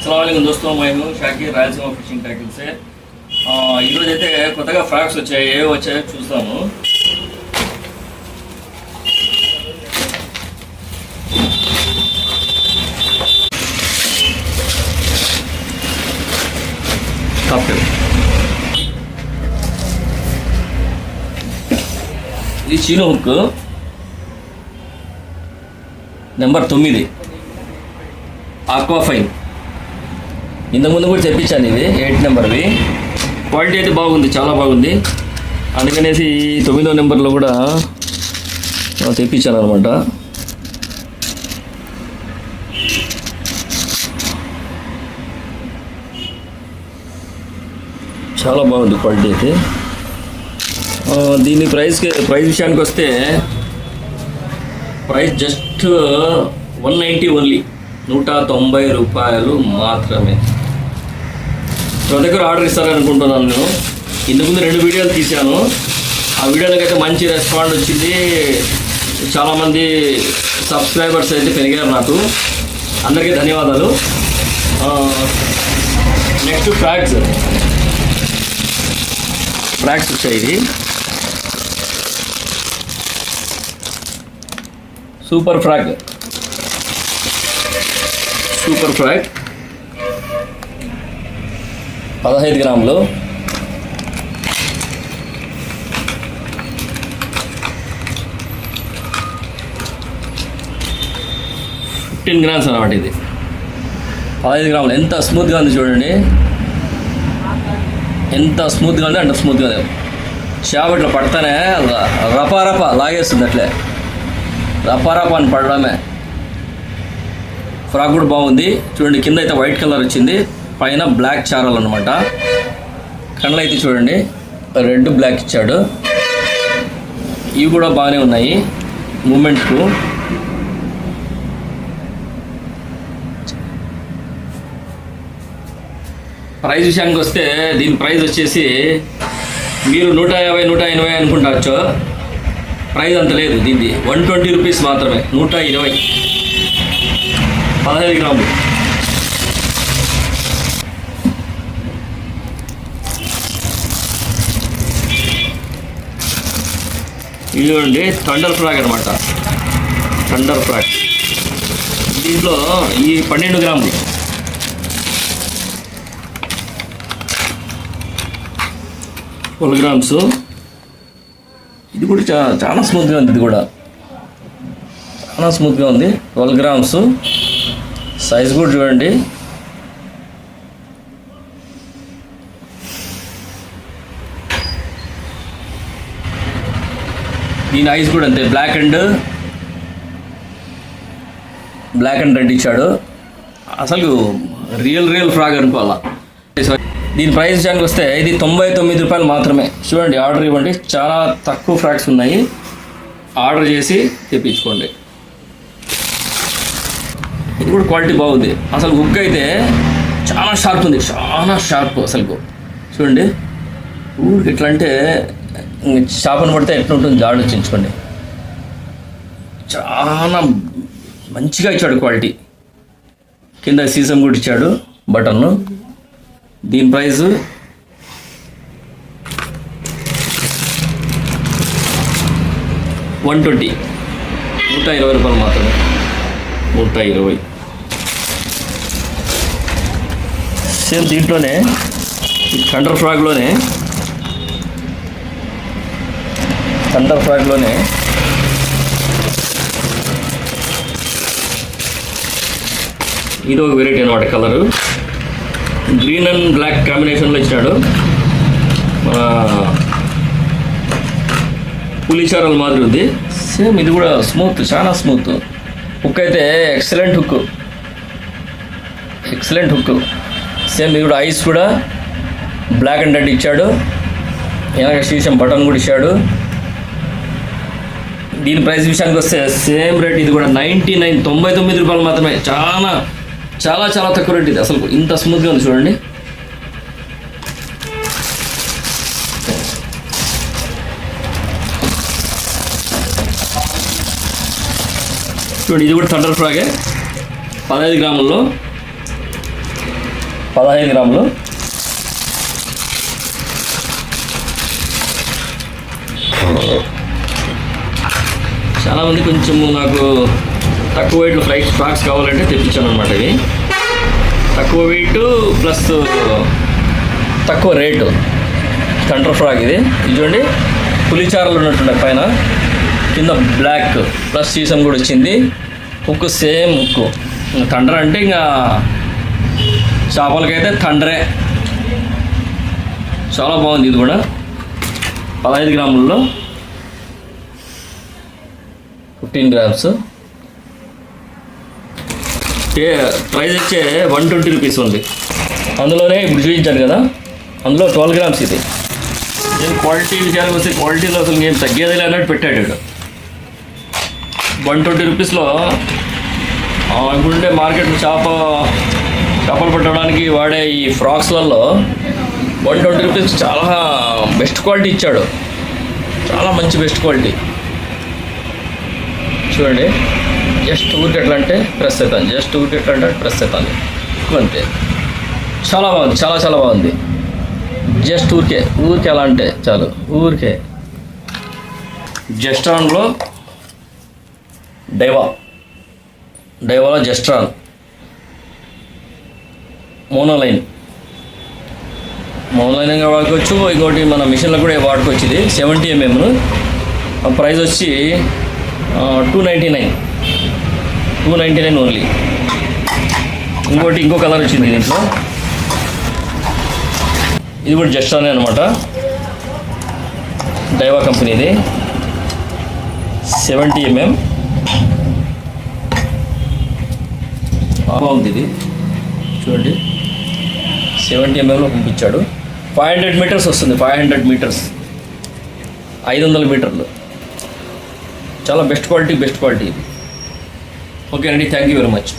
అస్సలం దోస్తో మైను షాకీర్ రాయలసీమ ఫిషింగ్ ట్యాకిల్సే ఈరోజు అయితే కొత్తగా ఫ్రాక్స్ వచ్చాయి ఏ వచ్చాయో చూస్తాము. ఇది చీను హుక్ నెంబర్ తొమ్మిది. ఆక్వాఫైన్. ఇంతకుముందు కూడా తెప్పించాను ఇది ఎయిట్ నెంబర్వి క్వాలిటీ అయితే బాగుంది చాలా బాగుంది. అందుకనేసి ఈ తొమ్మిదో నెంబర్లో కూడా తెప్పించాను అనమాట చాలా బాగుంది క్వాలిటీ అయితే. దీని ప్రైస్కి ప్రైస్ విషయానికి వస్తే price just one ninety only నూట తొంభై రూపాయలు మాత్రమే. నా దగ్గర ఆర్డర్ ఇస్తారనుకుంటున్నాను నేను. ఇంతకుముందు రెండు వీడియోలు తీశాను. ఆ వీడియోలకైతే మంచి రెస్పాండ్ వచ్చింది. చాలామంది సబ్స్క్రైబర్స్ అయితే పెరిగారు నాకు. అందరికీ ధన్యవాదాలు. నెక్స్ట్ ఫ్రాక్స్ ఫ్రాక్స్ వచ్చాయి ఇది సూపర్ ఫ్రాక్ సూపర్ ఫ్రాక్ పదహైదు గ్రాములు. ఫిఫ్టీన్ గ్రామ్స్ అనమాట ఇది. పదహైదు గ్రాములు. ఎంత స్మూత్గా ఉంది చూడండి. ఎంత స్మూత్గా ఉంది అంత స్మూత్గా ఉంది. చేప ఇట్లా పడతానే ర- లాగేస్తుంది అట్లే. రపారప అని పడడమే. ఫ్రాక్ కూడా బాగుంది. చూడండి కింద అయితే వైట్ కలర్ వచ్చింది. పైన బ్లాక్ చారల్ అనమాట కళ్ళు అయితే చూడండి రెడ్ బ్లాక్ ఇచ్చాడు. ఇవి కూడా బాగానే ఉన్నాయి మూమెంట్కు. ప్రైజ్ విషయానికి వస్తే దీని ప్రైజ్ వచ్చేసి మీరు నూట యాభై నూట ఎనభై అనుకుంటావచ్చు ప్రైస్ అంత లేదు దీన్ని వన్ ట్వంటీ రూపీస్ మాత్రమే నూట ఇరవై. పదహైదు గ్రాములు. ఇదిగోండి థండర్ ఫ్రాక్ అనమాట థండర్ ఫ్రాక్. దీంట్లో ఈ పన్నెండు గ్రాములు. Twelve grams. ఇది కూడా చా చాలా స్మూత్గా ఉంది ఇది కూడా. చాలా స్మూత్గా ఉంది. Twelve grams. సైజ్ కూడా చూడండి. దీని ఐస్ కూడా అంతే. Black and black and red ఇచ్చాడు. అసలు రియల్ రియల్ ఫ్రాగ్ అనుకోవాలా. దీని ప్రైస్ విషయానికి వస్తే ఇది తొంభై తొమ్మిది రూపాయలు మాత్రమే. చూడండి ఆర్డర్ ఇవ్వండి. చాలా తక్కువ ఫ్రాక్స్ ఉన్నాయి. ఆర్డర్ చేసి తెప్పించుకోండి. ఇది కూడా క్వాలిటీ బాగుంది. అసలు హుక్ అయితే చాలా షార్ప్ ఉంది. చాలా షార్ప్ అసలు చూడండి. ఊరికి ఎట్లా అంటే చేపను పడితే ఎట్లా ఉంటుంది జాడు చాలా మంచిగా ఇచ్చాడు క్వాలిటీ. కింద సీసం కూడా ఇచ్చాడు బటన్ను. దీని ప్రైస్ వన్ ట్వంటీ. నూట ఇరవై రూపాయలు మాత్రమే. నూట ఇరవై. సేమ్ దీంట్లోనే ఈ థండర్ ఫ్రాగ్లోనే సెంటర్ ఫ్రాగ్లోనే ఇది ఒక వెరైటీ అనమాట కలరు. గ్రీన్ అండ్ బ్లాక్ కాంబినేషన్లో ఇచ్చాడు మన పులిచారల మాదిరి ఉంది. సేమ్ ఇది కూడా స్మూత్ చాలా స్మూత్. హుక్ అయితే excellent hook excellent hook same ఇది కూడా ఐస్ కూడా. బ్లాక్ అండ్ రెడ్ ఇచ్చాడు. వెనక శీషం బటన్ కూడా ఇచ్చాడు. దీని ప్రైస్ విషయానికి వస్తే సేమ్ రేట్ ఇది కూడా నైంటీ నైన్ తొంభై తొమ్మిది రూపాయలు మాత్రమే. చాలా చాలా చాలా తక్కువ రేట్ ఇది. అసలు ఇంత స్మూత్గా ఉంది చూడండి. చూడండి ఇది కూడా థండర్ ఫ్రాగే పదహైదు గ్రాముల్లో. పదహైదు గ్రాములు. చాలామంది కొంచెము నాకు తక్కువ వెయిట్లో ఫ్లైట్ ఫ్రాక్స్ కావాలంటే తెప్పించాను అనమాట ఇవి. తక్కువ వెయిట్ ప్లస్ తక్కువ రేటు. కంట్రోల్ ఫ్రాక్ ఇది. ఇది చూడండి. పులిచారలు ఉన్నట్టుండే పైన. కింద బ్లాక్ ప్లస్ సీసం కూడా వచ్చింది. ఉక్కు సేమ్ ఉక్కు థండర్ అంటే ఇంకా చేపలకైతే థండరే చాలా బాగుంది ఇది కూడా. పదహైదు గ్రాముల్లో. Fifteen grams. ఏ ప్రైస్ వచ్చే వన్ ట్వంటీ రూపీస్ ఉంది. అందులోనే ఇప్పుడు చూపించాను కదా అందులో ట్వెల్వ్ గ్రామ్స్ ఇది. నేను క్వాలిటీ విషయానికి వస్తే క్వాలిటీలో అసలు ఏం తగ్గేది అన్నట్టు పెట్టాడు. వన్ ట్వంటీ రూపీస్లో ఆ, ఇప్పుడుండే మార్కెట్ చేప చేపలు పట్టడానికి వాడే ఈ ఫ్రాక్స్లలో వన్ ట్వంటీ రూపీస్ చాలా బెస్ట్ క్వాలిటీ ఇచ్చాడు. చాలా మంచి బెస్ట్ క్వాలిటీ. చూడండి. జస్ట్ ఊరికి ఎట్లా అంటే ప్రెస్ అవుతాను జస్ట్ ఊరికి ఎట్లా అంటే ప్రెస్ అవుతాను అంతే చాలా బాగుంది చాలా చాలా బాగుంది. జస్ట్ ఊరికే ఊరికే ఎలా అంటే చాలు ఊరికే. జస్ట్రాన్లో డైవా డైవాలో జస్ట్రాన్. మోనోలైన్. మోనోలైన్గా వాడుకోవచ్చు ఇంకోటి మన మిషన్లో కూడా వాడుకోవచ్చు ఇది సెవెంటీ ఎంఎం ప్రైస్ వచ్చి two ninety nine two ninety nine only ఇంకోటి ఇంకో కలర్ వచ్చింది దీంట్లో. ఇది కూడా జస్ట్ అనే అనమాట డైవా కంపెనీది సెవెంటీ ఎంఎం బాగుంది ఇది. చూడండి. సెవెంటీ ఎంఎంలో పంపించాడు. ఫైవ్ హండ్రెడ్ మీటర్స్ వస్తుంది ఫైవ్ హండ్రెడ్ మీటర్స్ ఐదు వందల మీటర్లు. చాలా బెస్ట్ క్వాలిటీ బెస్ట్ క్వాలిటీ ఇది. ఓకే అండి థ్యాంక్ యూ వెరీ మచ్